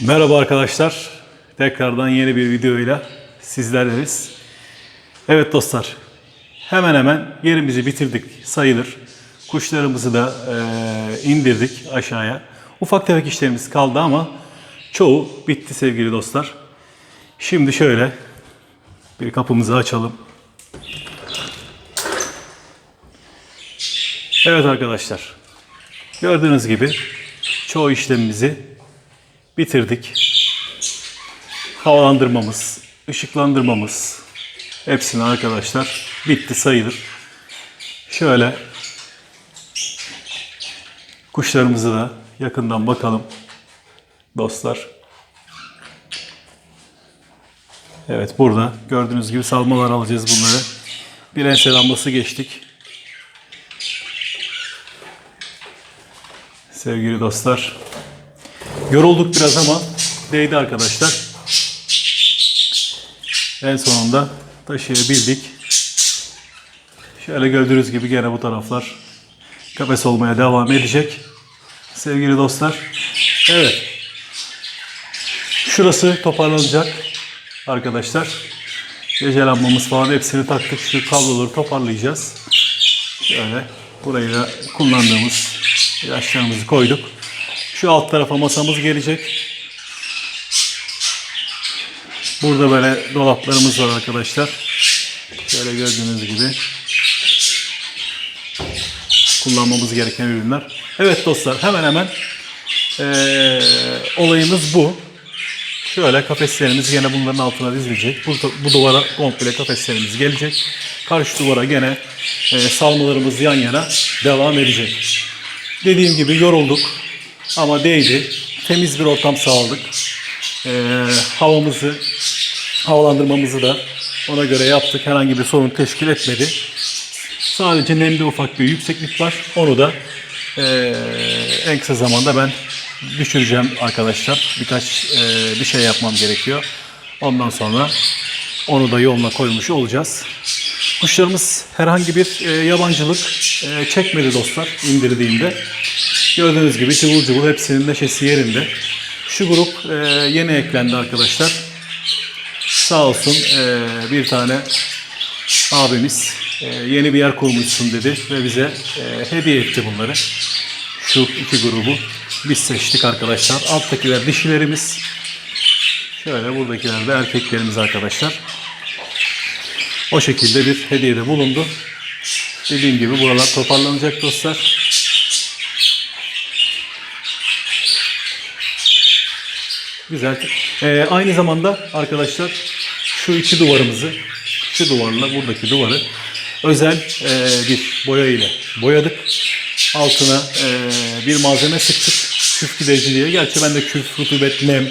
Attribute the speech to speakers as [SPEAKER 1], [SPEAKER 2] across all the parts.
[SPEAKER 1] Merhaba arkadaşlar. Tekrardan yeni bir videoyla sizlerleriz. Evet dostlar. Hemen hemen yerimizi bitirdik sayılır. Kuşlarımızı da eee, indirdik aşağıya. Ufak tefek işlerimiz kaldı ama çoğu bitti sevgili dostlar. Şimdi şöyle bir kapımızı açalım. Evet arkadaşlar. Gördüğünüz gibi çoğu işlemimizi bitirdik. Havalandırmamız, ışıklandırmamız hepsini arkadaşlar bitti sayılır. Şöyle kuşlarımızı da yakından bakalım dostlar. Evet burada gördüğünüz gibi salmalar alacağız bunları. Bir ense lambası geçtik. Sevgili dostlar. Yorulduk biraz ama değdi arkadaşlar. En sonunda taşıyabildik. Şöyle gördüğünüz gibi gene bu taraflar kafes olmaya devam edecek. Sevgili dostlar. Evet. Şurası toparlanacak arkadaşlar. Gece lambamız falan hepsini taktık. Şu kabloları toparlayacağız. Şöyle burayı da kullandığımız ilaçlarımızı koyduk. Şu alt tarafa masamız gelecek. Burada böyle dolaplarımız var arkadaşlar. Şöyle gördüğünüz gibi kullanmamız gereken ürünler. Evet dostlar hemen hemen eee, olayımız bu. Şöyle kafeslerimiz gene bunların altına dizilecek. Bu, bu duvara komple kafeslerimiz gelecek. Karşı duvara gene eee, salmalarımız yan yana devam edecek. Dediğim gibi yorulduk ama değdi. Temiz bir ortam sağladık. Eee, havamızı, havalandırmamızı da ona göre yaptık. Herhangi bir sorun teşkil etmedi. Sadece nemde ufak bir yükseklik var. Onu da eee, en kısa zamanda ben düşüreceğim arkadaşlar. Birkaç eee, bir şey yapmam gerekiyor. Ondan sonra onu da yoluna koymuş olacağız. Kuşlarımız herhangi bir eee, yabancılık eee, çekmedi dostlar indirdiğimde. Gördüğünüz gibi cıvıl cıvıl hepsinin neşesi yerinde. Şu grup eee, yeni eklendi arkadaşlar. Sağ olsun eee, bir tane abimiz eee, yeni bir yer kurmuşsun dedi ve bize eee, hediye etti bunları. Şu iki grubu biz seçtik arkadaşlar. Alttakiler dişilerimiz. Şöyle buradakiler de erkeklerimiz arkadaşlar. O şekilde bir hediyede bulundu. Dediğim gibi buralar toparlanacak dostlar. Güzel. Ee, aynı zamanda arkadaşlar şu iki duvarımızı, şu duvarla buradaki duvarı özel e, bir boya ile boyadık. Altına e, bir malzeme sıktık. Küf giderici diye. Gerçi bende küf, rutubet, nem,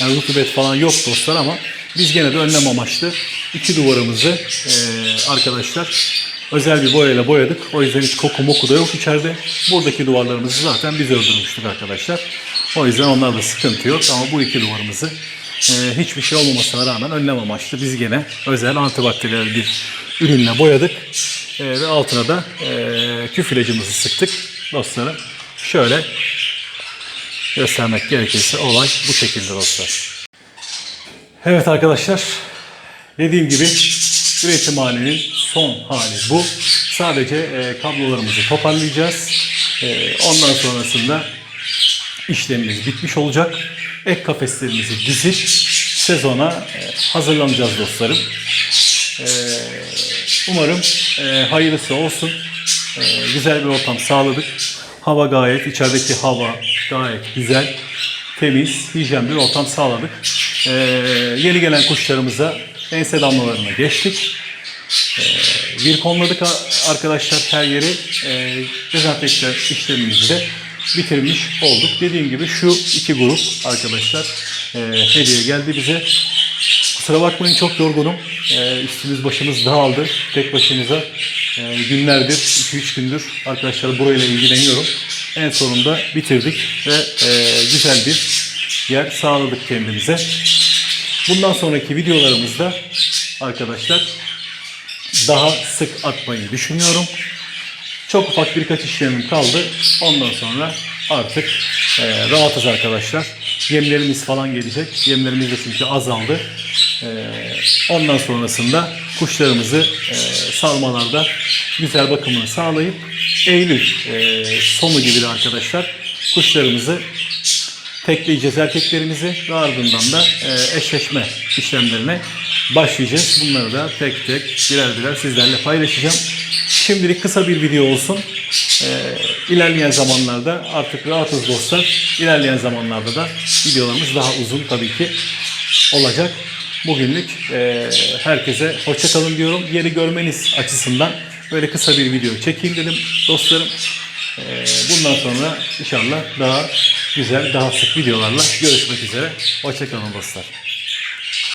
[SPEAKER 1] yani rutubet falan yok dostlar ama biz gene de önlem amaçlı iki duvarımızı e, arkadaşlar özel bir boyayla boyadık. O yüzden hiç koku moku da yok içeride. Buradaki duvarlarımızı zaten biz öldürmüştük arkadaşlar. O yüzden onlarda sıkıntı yok ama bu iki duvarımızı e, hiçbir şey olmamasına rağmen önlem amaçlı biz gene özel antibakteriyel bir ürünle boyadık. E, ve altına da e, küf ilacımızı sıktık dostlarım. Şöyle göstermek gerekirse olay bu şekilde dostlar. Evet arkadaşlar dediğim gibi üretimhanenin son hali bu. Sadece e, kablolarımızı toparlayacağız. E, ondan sonrasında işlemimiz bitmiş olacak. Ek kafeslerimizi dizip sezona e, hazırlanacağız dostlarım. E, umarım e, hayırlısı olsun. Güzel bir ortam sağladık. Hava gayet, içerideki hava gayet güzel, temiz, hijyen bir ortam sağladık. Yeni gelen kuşlarımıza ense damlalarına geçtik. Bir konladık a- arkadaşlar her yeri dezenfekte işlemimizi de bitirmiş olduk. Dediğim gibi şu iki grup arkadaşlar e, hediye geldi bize. Kusura bakmayın çok yorgunum. E, üstümüz başımız dağıldı tek başımıza. E, günlerdir, 2-3 gündür arkadaşlar burayla ilgileniyorum. En sonunda bitirdik ve e, güzel bir yer sağladık kendimize. Bundan sonraki videolarımızda arkadaşlar daha sık atmayı düşünüyorum. Çok ufak birkaç işlemim kaldı. Ondan sonra artık e, rahatız arkadaşlar. Yemlerimiz falan gelecek. Yemlerimiz de çünkü azaldı. E, ondan sonrasında kuşlarımızı e, salmalarda güzel bakımını sağlayıp Eylül e, sonu gibi de arkadaşlar kuşlarımızı tekleyeceğiz erkeklerimizi ve ardından da e, eşleşme işlemlerine başlayacağız. Bunları da tek tek birer birer sizlerle paylaşacağım. Şimdilik kısa bir video olsun. E, ilerleyen zamanlarda artık rahatız dostlar. İlerleyen zamanlarda da videolarımız daha uzun tabii ki olacak. Bugünlük e, herkese hoşça kalın diyorum. Yeri görmeniz açısından böyle kısa bir video çekeyim dedim dostlarım. Ee, Bundan sonra inşallah daha güzel, daha sık videolarla görüşmek üzere. Hoşçakalın dostlar.